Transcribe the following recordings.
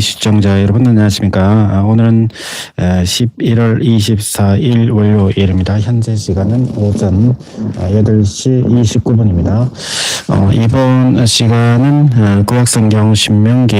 시청자 여러분 안녕하십니까. 아, 오늘은 11월 24일 월요일입니다. 현재 시간은 오전 8시 29분입니다. 어, 이번 시간은 어, 구약성경 신명기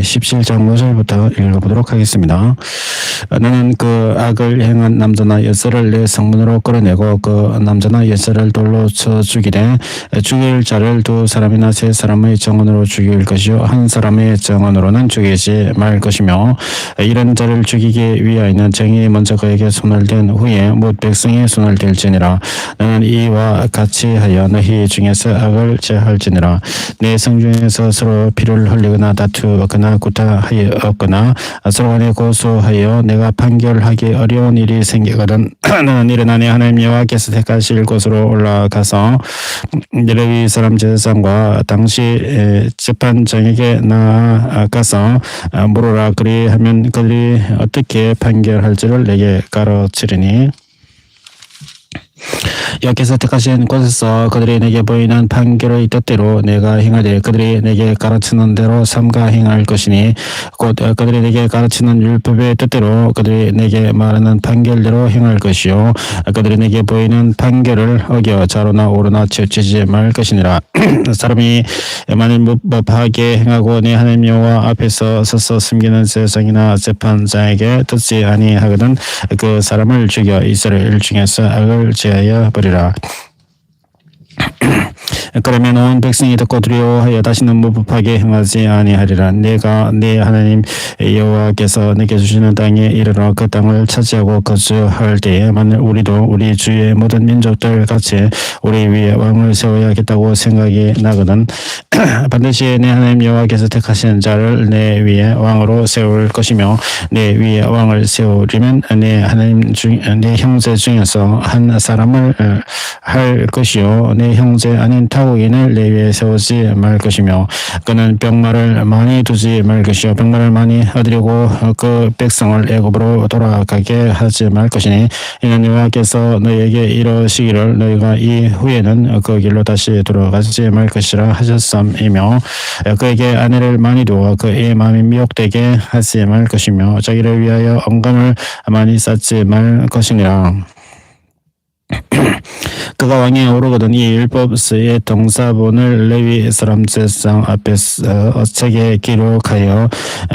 17장 5절부터 읽어보도록 하겠습니다. 어, 나는 그 악을 행한 남자나 여자를 내 성문으로 끌어내고 그 남자나 여자를 돌로 쳐 죽이되 죽일 자를 두 사람이나 세 사람의 정언으로 죽일 것이요 한 사람의 정언으로는 죽 이지 말 것이며 이런 자를 죽이기 위하여는 정인이 먼저 그에게 손을 댄 후에 못 백성이 손을 댈지니라. 나는 이와 같이 하여 너희 중에서 악을 제할지니라. 내 성중에서 서로 피를 흘리거나 다투거나 구타하였거나 서로 간에 고소하여 내가 판결하기 어려운 일이 생기거든. 나는 일어나 내 하나님 여호와께서 택하실 곳으로 올라가서 레위 사람 제사장과 당시 에, 재판장에게 나아가서 아, 물어라. 그리 하면 그들이 어떻게 판결할지를 내게 가르치리니 여기서 택하신 곳에서 그들이 내게 보이는 판결의 뜻대로 내가 행하되 그들이 내게 가르치는 대로 삼가 행할 것이니 곧 그들이 내게 가르치는 율법의 뜻대로 그들이 내게 말하는 판결대로 행할 것이요. 그들이 내게 보이는 판결을 어겨 자로나 오르나 치우치지 말 것이니라. 사람이 만일 무법하게 행하고 내 하나님 여호와 앞에서 서서 숨기는 세상이나 재판장에게 듣지 아니하거든 그 사람을 죽여 이스라엘 중에서 악을 제 하여 버리라. 그러면 온 백성이 듣고 두려워하여 다시는 무법하게 행하지 아니하리라. 내가 내 하나님 여호와께서 내게 주시는 땅에 이르러 그 땅을 차지하고 거주할 때에 만일 우리도 우리 주의 모든 민족들 같이 우리 위에 왕을 세워야겠다고 생각이 나거든 반드시 내 하나님 여호와께서 택하신 자를 내 위에 왕으로 세울 것이며 내 위에 왕을 세우려면 내 하나님 중내 형제 중에서 한 사람을 어, 할 것이요 내 형제 아닌 타 국인을 내 위에 세우지 말 것이며 그는 병마를 많이 두지 말 것이요 병마를 많이 얻으려고 그 백성을 애굽으로 돌아가게 하지 말 것이니 이는 여호와께서 너희에게 이러시기를 너희가 이 후에는 그 길로 다시 돌아가지 말 것이라 하셨음이며 그에게 아내를 많이 두어 그의 마음이 미혹되게 하지 말 것이며 자기를 위하여 언감을 많이 쌓지 말 것이니라. 그가 왕에 오르거든 이 율법서의 동사본을 레위 사람 제상 앞에서 책에 기록하여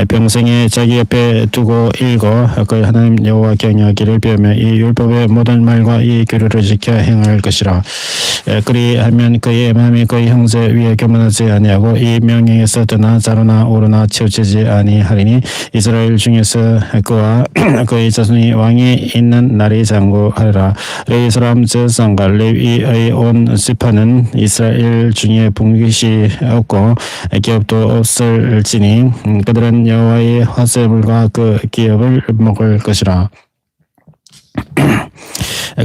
평생에 자기 옆에 두고 읽어 그 하나님 여호와 경외하기를 배우며 이 율법의 모든 말과 이 규례를 지켜 행할 것이라. 그리하면 그의 마음이 그의 형제 위에 교만하지 아니하고 이 명령에서 떠나 자로나 오르나 치우치지 아니하리니 이스라엘 중에서 그와 그의 자손이 왕이 있는 날이 장구하리라. 레위 사람 제상과 레위 의 온 지파는 이스라엘 중에 분깃이 없고 기업도 없을지니 그들은 여호와의 화세물과 그 기업을 먹을 것이라.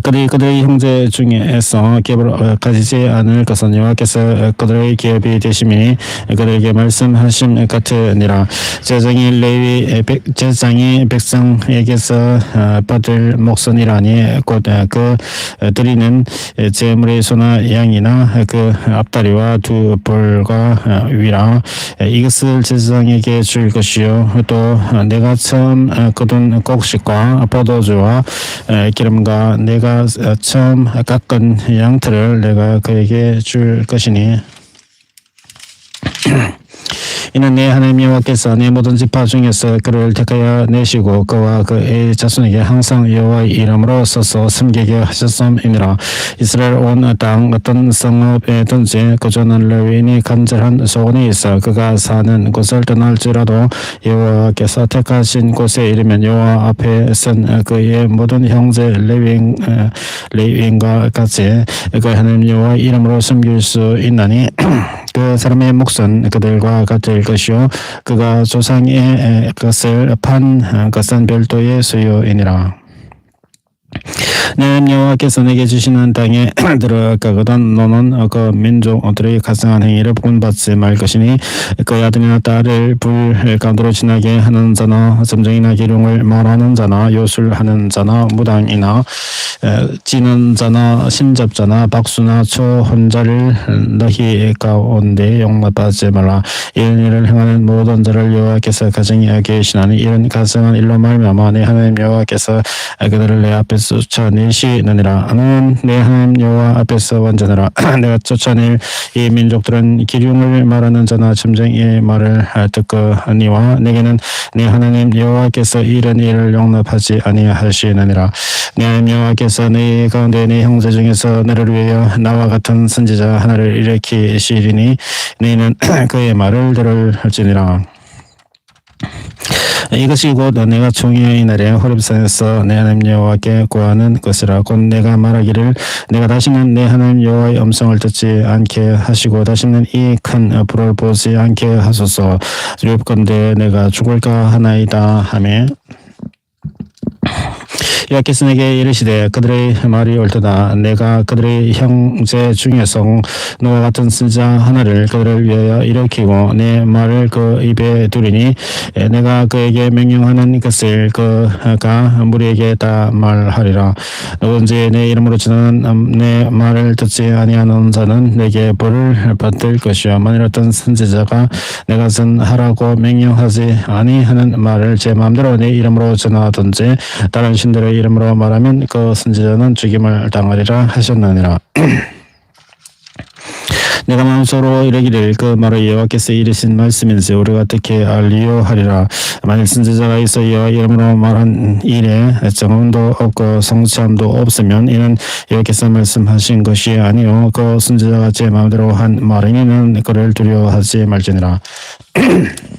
그들이 그들의 형제 중에서 기업을 가지지 않을 것은 여호와께서 그들의 기업이 되심이니 그들에게 말씀하심 같으니라. 제장이 레위 제장이 백성에게서 받을 목선이라니 곧 그 드리는 제물의 소나 양이나 그 앞다리와 두 볼과 위라. 이것을 제사장에게 줄 것이요. 또 내가 처음 거둔 곡식과 포도주와 기름과 내가 처음 깎은 양털을 내가 그에게 줄 것이니 이는 내 하나님 여호와께서 내 모든 지파 중에서 그를 택하여 내시고 그와 그의 자손에게 항상 여호와의 이름으로 서서 섬기게 하셨음이니라 이스라엘 온 땅 어떤 성읍에든지 거주하는 레위인이 간절한 소원이 있어 그가 사는 곳을 떠날지라도 여호와께서 택하신 곳에 이르면 여호와 앞에 선 그의 모든 형제 레위인 레위인과 같이 그 하나님 여호와 이름으로 섬길 수 있나니 그 사람의 몫은 그들과 같을 것이요 그가 조상의 것을 판 것은 별도의 소유이니라. 내 여호와께서 내게 주시는 땅에 들어가거든 너는 그 민족들의 가증한 행위를 본받지 말 것이니 그 아들이나 딸을 불 가운데로 지나게 하는 자나 점정이나 기룡을 말하는 자나 요술하는 자나 무당이나 에, 지는 자나 신잡자나 박수나 초혼자를 너희 가운데 용납하지 말라. 이런 일을 행하는 모든 자를 여호와께서 가정히 여기시나니 이런 가정한 일로 말미암아 내 하나님 여호와께서 그들을 내 앞에 서 쫓아내시느니라. 나는 내 하나님 여호와 앞에서 완전하라. 내가 쫓아낼 이 민족들은 기륭을 말하는 자나 점쟁이의 말을 듣거니와 내게는 내 하나님 여호와께서 이런 일을 용납하지 아니하시느니라. 내 하나님 여호와께서 내 가운데 내 형제 중에서 너를 위하여 나와 같은 선지자 하나를 일으키시리니 너희는 그의 말을 들을지니라 이것이 곧 내가 총회의 날에 호렙산에서 내 하나님 여호와께 구하는 것이라. 곧 내가 말하기를 내가 다시는 내 하나님 여호와의 음성을 듣지 않게 하시고 다시는 이 큰 불을 보지 않게 하소서. 두렵건대 내가 죽을까 하나이다. 하며 내게 이르시되 그들의 말이 옳도다. 내가 그들의 형제 중에서 너와 같은 쓰자 하나를 그들을 위하여 일으키고 내 말을 그 입에 두리니 에, 내가 그에게 명령하는 것을 그가 무리에게 다 말하리라. 누군지 내 이름으로 전하는 내 말을 듣지 아니하는 자는 내게 벌을 받을 것이요. 만일 어떤 선지자가 내가 전하라고 명령하지 아니하는 말을 제 마음대로 내 이름으로 전하든지 다른 신 들의 이름으로 말하면 그 선지자는 죽임을 당하리라 하셨느니라. 내가 마음속으로 이르기를 그 말을 여호와께서 이르신 말씀인지 우리가 어떻게 알리요 하리라. 만일 선지자가 있어 여호와 이름으로 말한 일에 정음도 없고 성취함도 없으면 이는 여호와께서 말씀하신 것이 아니요. 그 선지자가 제 마음대로 한 말이니는 그를 두려워하지 말지니라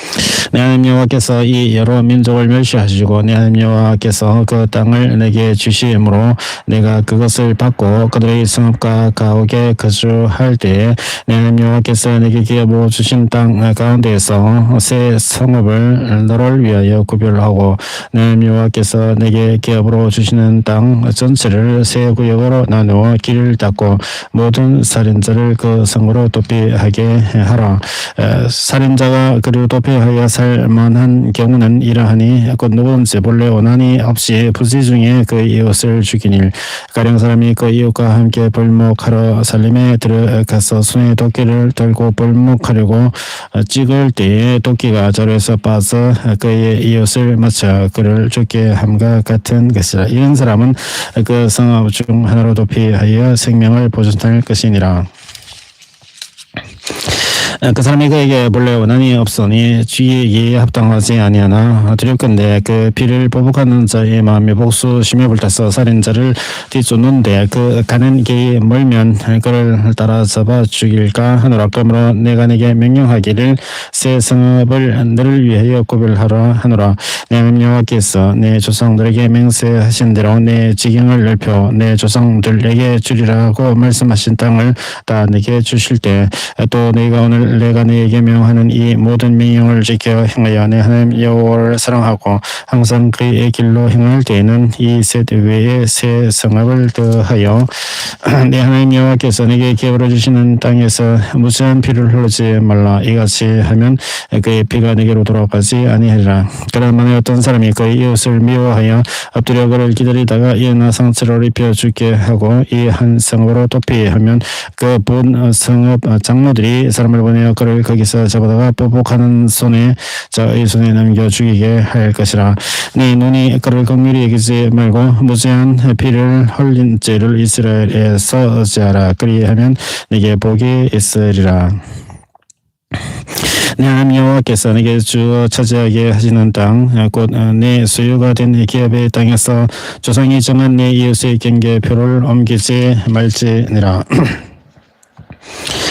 내 하나님 여호와께서 이 여러 민족을 멸시하시고 내 하나님 여호와께서 그 땅을 내게 주시므로 내가 그것을 받고 그들의 성읍과 가옥에 거주할 때에 내 하나님 여호와께서 내게 기업으로 주신 땅 가운데에서 새 성읍을 너를 위하여 구별하고 내 여호와께서 내게 기업으로 주시는 땅 전체를 새 구역으로 나누어 길을 닦고 모든 살인자를 그 성으로 도피하게 하라. 에, 살인자가 그리고 도피하여 살 만한 경우는 이러하니 곧 누구든지 본래 원한이 없이 부지 중에 그 이웃을 죽이니 가령 사람이 그 이웃과 함께 벌목하러 살림에 들어가서 손에 도끼를 들고 벌목하려고 찍을 때에 도끼가 자루에서 빠져 그의 이웃을 맞춰 그를 죽게 함과 같은 것이라 이런 사람은 그 성읍 중 하나로 도피하여 생명을 보존할 것이니라. 그 사람이 그에게 본래 원한이 없으니 주의에 합당하지 아니하나 두렵건대 그 피를 보복하는 자의 마음이 복수심에 불타서 살인자를 뒤쫓는데 그 가는 길이 멀면 그를 따라 잡아 죽일까 하노라. 그러므로 내가 내게 명령하기를 새 성읍을 너를 위하여 구별하라 하노라. 내 여호와께서 내 조상들에게 맹세하신 대로 내 지경을 넓혀 내 조상들에게 주리라고 말씀하신 땅을 다 내게 주실 때 또 내가 오늘 내가 너에게 명하는 이 모든 명령을 지켜 행하여 내 하나님 여호와를 사랑하고 항상 그의 길로 행할 때에는 이 셋 외에 새 성읍을 더하여 내 하나님 여호와께서 내게 기업으로 주시는 땅에서 무수한 피를 흘리지 말라. 이같이 하면 그의 피가 내게로 돌아가지 아니하리라. 그러나 만일 어떤 사람이 그의 이웃을 미워하여 엎드려 그를 기다리다가 이나 상처를 입혀 죽게 하고 이 한 성읍으로 도피하면 그 본 성읍 장로들이 사람을 보내어 그를 거기서 잡아다가 보복하는 손에 자의 손에 남겨 죽이게 할 것이라. 네 눈이 그를 긍휼히 여기지 말고 무죄한 피를 흘린 죄를 이스라엘에서 어찌하라. 그리하면 내게 복이 있으리라. 내 하나님 여호와께서 내게 주어 차지하게 하시는 땅, 곧 내 소유가 된 기업의 땅에서 조상이 정한 내 이웃의 경계표를 옮기지 말지니라.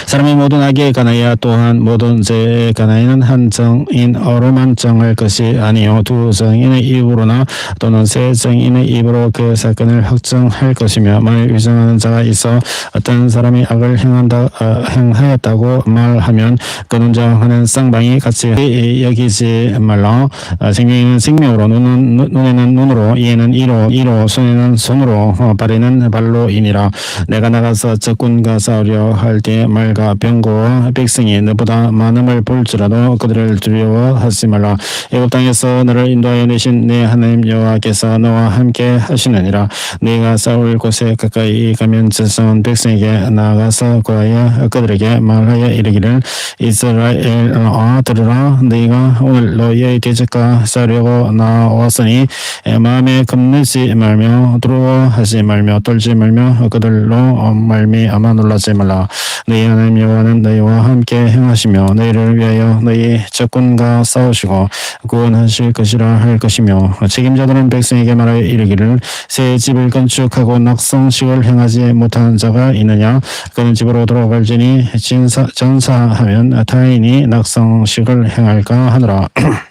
사람이 모든 악에 관하여 또한 모든 죄에 관하여는 한 정인 어로만 정할 것이 아니요. 두 정인의 입으로나 또는 세 정인의 입으로 그 사건을 확정할 것이며 만일 위정하는 자가 있어 어떤 사람이 악을 행한다 어, 행하였다고 말하면 그는 정하는 쌍방이 같이 여기지 말라. 어, 생명에는 생명으로 눈은 눈- 눈에는 눈으로 이에는 이로 이로 손에는 손으로 어, 발에는 발로이니라. 내가 나가서 적군과 싸우려 할 때 말과 병거와 백성이 너보다 많음을 볼지라도 그들을 두려워하지 말라. 애굽 땅에서 너를 인도하여 내신 내 하나님 여호와께서 너와 함께 하시느니라. 네가 싸울 곳에 가까이 가면 자손 백성에게 나아가서 구하여 그들에게 말하여 이르기를 이스라엘아 들으라. 네가 오늘 너희의 대적과 싸우려고 나왔으니 에, 마음에 겁내지 말며 두려워하지 말며 떨지 말며 그들로 어, 말미암아 놀라지 말라. 너희 하나님 여호와는 너희와 함께 행하시며 너희를 위하여 너희 적군과 싸우시고 구원하실 것이라 할 것이며 책임자들은 백성에게 말하여 이르기를 새 집을 건축하고 낙성식을 행하지 못한 자가 있느냐? 그는 집으로 돌아갈지니 진사, 전사하면 타인이 낙성식을 행할까 하느라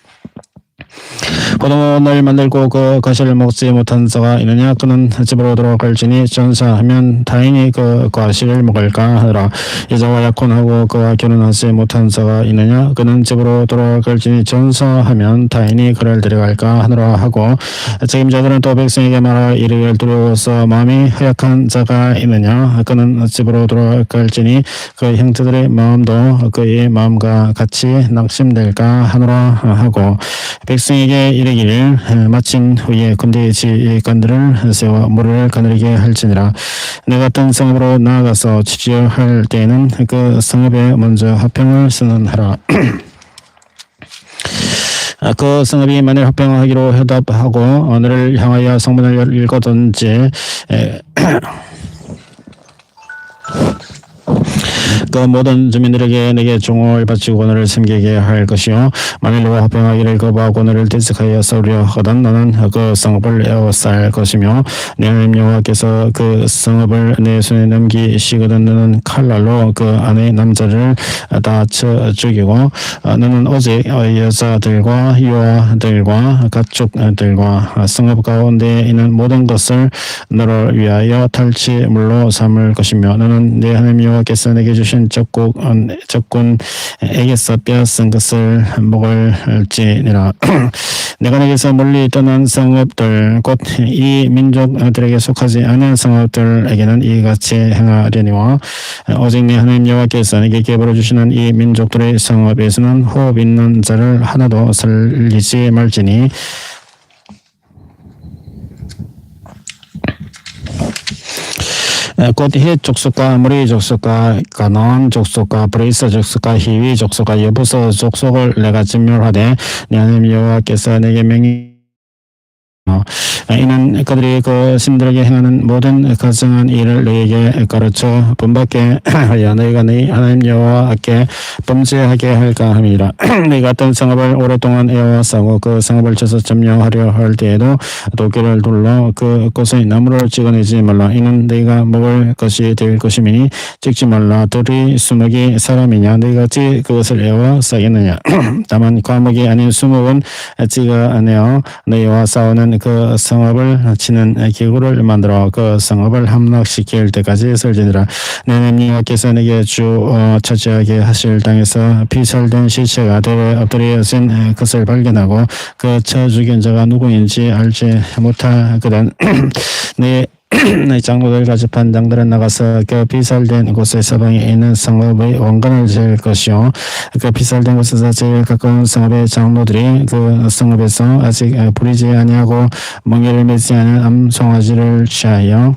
포도원을 만들고 그 가시를 먹지 못한 자가 있느냐? 그는 집으로 돌아갈지니 전사하면 타인이 그 과실을 먹을까 하더라. 여자와 약혼하고 그와 결혼하지 못한 자가 있느냐? 그는 집으로 돌아갈지니 전사하면 타인이 그를 데려갈까 하느라 하고 책임자들은 또 백성에게 말하 이르기를 두려워서 마음이 허약한 자가 있느냐? 그는 집으로 돌아갈지니 그 형제들의 마음도 그의 마음과 같이 낙심될까 하느라 하고 백성 에게 이르기를 에, 마친 후에 군대의 지휘관들을 세워 물을 가늘게 할지니라. 내가 어떤 성읍으로 나아가서 치료할 때에는 그 성읍에 먼저 화평을 선언하라. 아, 그 성읍이 만일 합병하기로 해답하고 어, 너를 향하여 성문을 읽거든지 에, 그 모든 주민들에게 내게 종을 바치고 너를 섬기게 할 것이요. 만일 너가 합병하기를 거부하고 너를 대적하여 싸우려 하거든 너는 그 성읍을 에워쌀 것이며 내 여호와께서 그 성읍을 내 손에 넘기시거든 너는 칼날로 그 안에 남자를 다쳐 죽이고 어, 너는 오직 어, 여자들과 유아들과 가축들과 성읍 가운데 있는 모든 것을 너를 위하여 탈취물로 삼을 것이며 너는 내 하나님 여호와께서 내게 주신 적국 어, 적군에게서 빼앗은 것을 먹을지니라. 내가 내게서 멀리 떠난 성읍들 곧 이 민족들에게 속하지 않은 성읍들에게는 이같이 행하려니와 오직 내 하나님 여호와께서 내게 계보러 주시는 이 민족들의 성읍에서는 호흡 있는 자를 하나도 살리지 말지니 곧헷 족속과 아무리 족속과 가나안 족속과 브레이스 족속과 히위 족속과 여부서 족속을 내가 진멸하되 내 하나님 여호와께서 내게 명이 어, 이는 그들이 그 신들에게 행하는 모든 가증한 일을 너에게 가르쳐 본받게 하여 너희가 너희 하나님 여호와께 범죄하게 할까 함이라. 너희가 어떤 성읍을 오랫동안 에워싸고 그 성읍을 쳐서 점령하려 할 때에도 도끼를 둘러 그 곳에 나무를 찍어내지 말라. 이는 너희가 먹을 것이 될 것이니 찍지 말라. 들이 수목이 사람이냐? 어찌 그것을 에워싸겠느냐? 다만 과목이 아닌 수목은 찍어내어 너희와 싸우는 그 성읍을 치는 기구를 만들어 그 성읍을 함락시킬 때까지 설지니라. 내 하나님 여호와께서 내게 주 어, 차지하게 하실 땅에서 피살된 시체가 대에 엎드려진 것을 발견하고 그쳐 죽인 자가 누구인지 알지 못하거든 내내 장로들 가집한 장들은 나가서 그 비살된 곳의 서방에 있는 성읍의 원관을 지을 것이요. 그 비살된 곳에서 제일 가까운 성읍의 장로들이 그 성읍에서 아직 부리지 아니하고 멍에를 매지 않은 암송아지를 취하여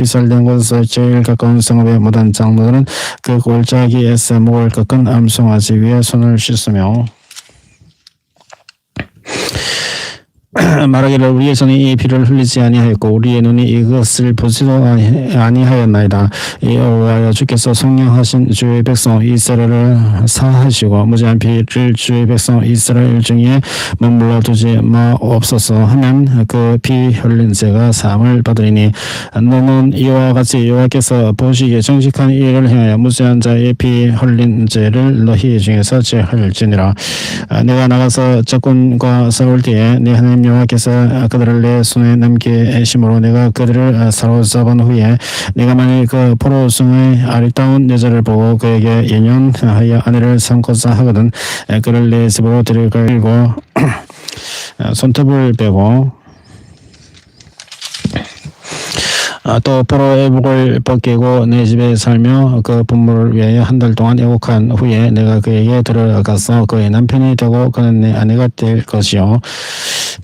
비쌀된 곳에서 제일 가까운 성읍의 무단 장로들은 그 골짜기에서 목을 꺾은 암송아지 위에 손을 씻으며 말하기를 우리의 손이 이 피를 흘리지 아니하였고 우리의 눈이 이것을 보지도 아니- 아니하였나이다. 이에 의하여 주께서 성령하신 주의 백성 이스라엘을 사하시고 무지한 피를 주의 백성 이스라엘 중에 머물러 두지 마옵소서 하면 그 피 흘린 죄가 사함을 받으리니 너는 이와 같이 여호와께서 보시기에 정직한 일을 행하여 무지한 자의 피 흘린 죄를 너희 중에서 제할지니라 아, 내가 나가서 적군과 싸울 때에 내 하나님 여호와께서 그들을 내 손에 넘게 심으로 내가 그들을 사로잡은 후에 내가 만일 그 포로승의 아리따운 여자를 보고 그에게 연연하여 아내를 삼고자 하거든 에, 그를 내 집으로 데려가고 어, 손톱을 빼고 아, 또 포로 애복을 벗기고 내 집에 살며 그 부모를 위하여 한 달 동안 애국한 후에 내가 그에게 들어가서 그의 남편이 되고 그는 내 아내가 될 것이요.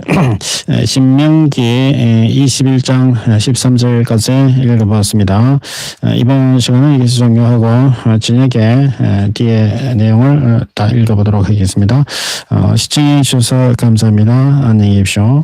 에, 신명기 21장 13절까지 읽어보았습니다. 에, 이번 시간은 여기서 종료하고 어, 저녁에 에, 뒤에 내용을 어, 다 읽어보도록 하겠습니다. 어, 시청해 주셔서 감사합니다. 안녕히 계십시오.